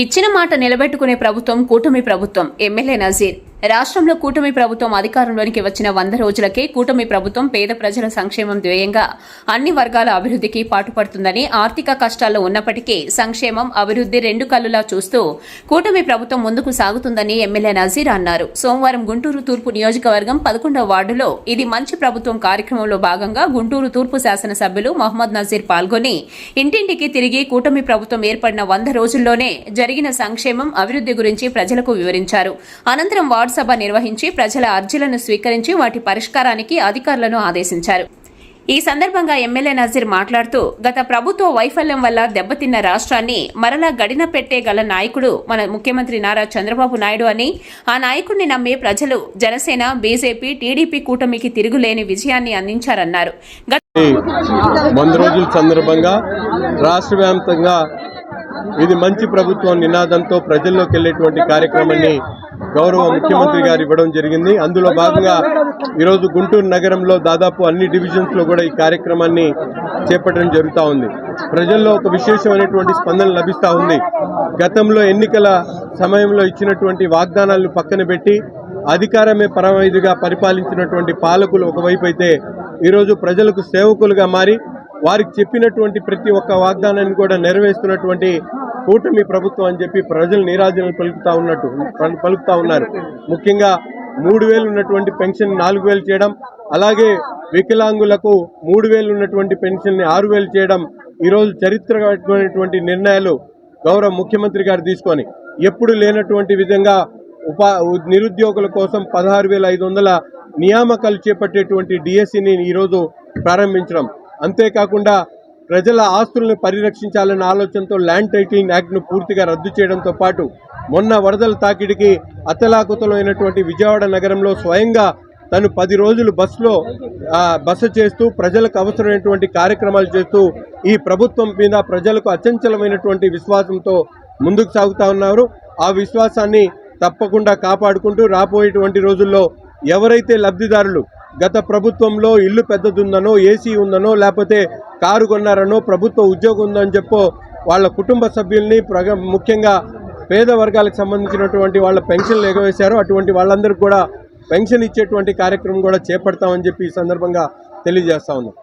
ఇచ్చిన మాట నిలబెట్టుకునే ప్రభుత్వం కూటమి ప్రభుత్వం. ఎమ్మెల్యే నజీర్ రాష్ట్రంలో కూటమి ప్రభుత్వం అధికారంలోనికి వచ్చిన వంద రోజులకే కూటమి ప్రభుత్వం పేద ప్రజల సంక్షేమం ధ్యేయంగా అన్ని వర్గాల అభివృద్ధికి పాటుపడుతుందని ఆర్థిక కష్టాల్లో ఉన్నప్పటికీ సంక్షేమం అభివృద్ధి రెండు కళ్ళులా చూస్తూ కూటమి ప్రభుత్వం ముందుకు సాగుతుందని ఎమ్మెల్యే నజీర్ అన్నారు. సోమవారం గుంటూరు తూర్పు నియోజకవర్గం పదకొండవ వార్డులో ఇది మంచి ప్రభుత్వం కార్యక్రమంలో భాగంగా గుంటూరు తూర్పు శాసనసభ్యులు మహమ్మద్ నజీర్ పాల్గొని ఇంటింటికి తిరిగి కూటమి ప్రభుత్వం ఏర్పడిన వంద రోజుల్లోనే జరిగిన సంక్షేమం అభివృద్ధి గురించి ప్రజలకు వివరించారు. అనంతరం వార్డు సభ నిర్వహించి ప్రజల అర్జీలను స్వీకరించి వాటి పరిష్కారానికి అధికారులను ఆదేశించారు. ఈ సందర్భంగా ఎమ్మెల్యే నజీర్ మాట్లాడుతూ గత ప్రభుత్వ వైఫల్యం వల్ల దెబ్బతిన్న రాష్ట్రాన్ని మరలా గడిన పెట్టే గల నాయకుడు మన ముఖ్యమంత్రి నారా చంద్రబాబు నాయుడు అని ఆ నాయకుడిని నమ్మే ప్రజలు జనసేన బీజేపీ టీడీపీ కూటమికి తిరుగులేని విజయాన్ని అందించారన్నారు. వంద రోజుల సందర్భంగా రాష్ట్ర వ్యాప్తంగా ఇది మంచి ప్రభుత్వం నినాదంతో ప్రజల్లోకి వెళ్ళేటువంటి కార్యక్రమాన్ని గౌరవ ముఖ్యమంత్రి గారు ఇవ్వడం జరిగింది. అందులో భాగంగా ఈరోజు గుంటూరు నగరంలో దాదాపు అన్ని డివిజన్స్లో కూడా ఈ కార్యక్రమాన్ని చేపట్టడం జరుగుతూ ఉంది. ప్రజల్లో ఒక విశేషమైనటువంటి స్పందన లభిస్తూ ఉంది. గతంలో ఎన్నికల సమయంలో ఇచ్చినటువంటి వాగ్దానాలను పక్కన పెట్టి అధికారమే పరమైదిగా పరిపాలించినటువంటి పాలకులు ఒకవైపు అయితే ఈరోజు ప్రజలకు సేవకులుగా మారి వారికి చెప్పినటువంటి ప్రతి ఒక్క వాగ్దానాన్ని కూడా నెరవేరుస్తున్నటువంటి కూటమి ప్రభుత్వం అని చెప్పి ప్రజలు నీరాజనం పలుకుతా ఉన్నట్టు పలుకుతా ఉన్నారు. ముఖ్యంగా మూడు వేలు ఉన్నటువంటి పెన్షన్ నాలుగు వేలు చేయడం అలాగే వికలాంగులకు మూడు వేలు ఉన్నటువంటి పెన్షన్ని ఆరు వేలు చేయడం ఈరోజు చరిత్రమైనటువంటి నిర్ణయాలు గౌరవ ముఖ్యమంత్రి గారు తీసుకొని ఎప్పుడు లేనటువంటి విధంగా ఉపా నిరుద్యోగుల కోసం పదహారు వేల ఐదు వందల నియామకాలు చేపట్టేటువంటి డిఎస్సిని ఈరోజు ప్రారంభించడం. అంతేకాకుండా ప్రజల ఆస్తులను పరిరక్షించాలన్న ఆలోచనతో ల్యాండ్ టైటిలింగ్ యాక్ట్ను పూర్తిగా రద్దు చేయడంతో పాటు మొన్న వరదల తాకిడికి అతలాకుతలమైనటువంటి విజయవాడ నగరంలో స్వయంగా తను పది రోజులు బస్సులో బస చేస్తూ ప్రజలకు అవసరమైనటువంటి కార్యక్రమాలు చేస్తూ ఈ ప్రభుత్వం మీద ప్రజలకు అచంచలమైనటువంటి విశ్వాసంతో ముందుకు సాగుతా ఉన్నారు. ఆ విశ్వాసాన్ని తప్పకుండా కాపాడుకుంటూ రాబోయేటువంటి రోజుల్లో ఎవరైతే లబ్ధిదారులు గత ప్రభుత్వంలో ఇల్లు పెద్దదుందనో ఏసీ ఉందనో లేకపోతే కారు కొన్నారనో ప్రభుత్వ ఉద్యోగం ఉందని చెప్పో వాళ్ళ కుటుంబ సభ్యుల్ని ప్రగ ముఖ్యంగా పేద వర్గాలకు సంబంధించినటువంటి వాళ్ళ పెన్షన్లు ఎగవేశారు. అటువంటి వాళ్ళందరికీ కూడా పెన్షన్ ఇచ్చేటువంటి కార్యక్రమం కూడా చేపడతామని చెప్పి ఈ సందర్భంగా తెలియజేస్తా ఉన్నాం.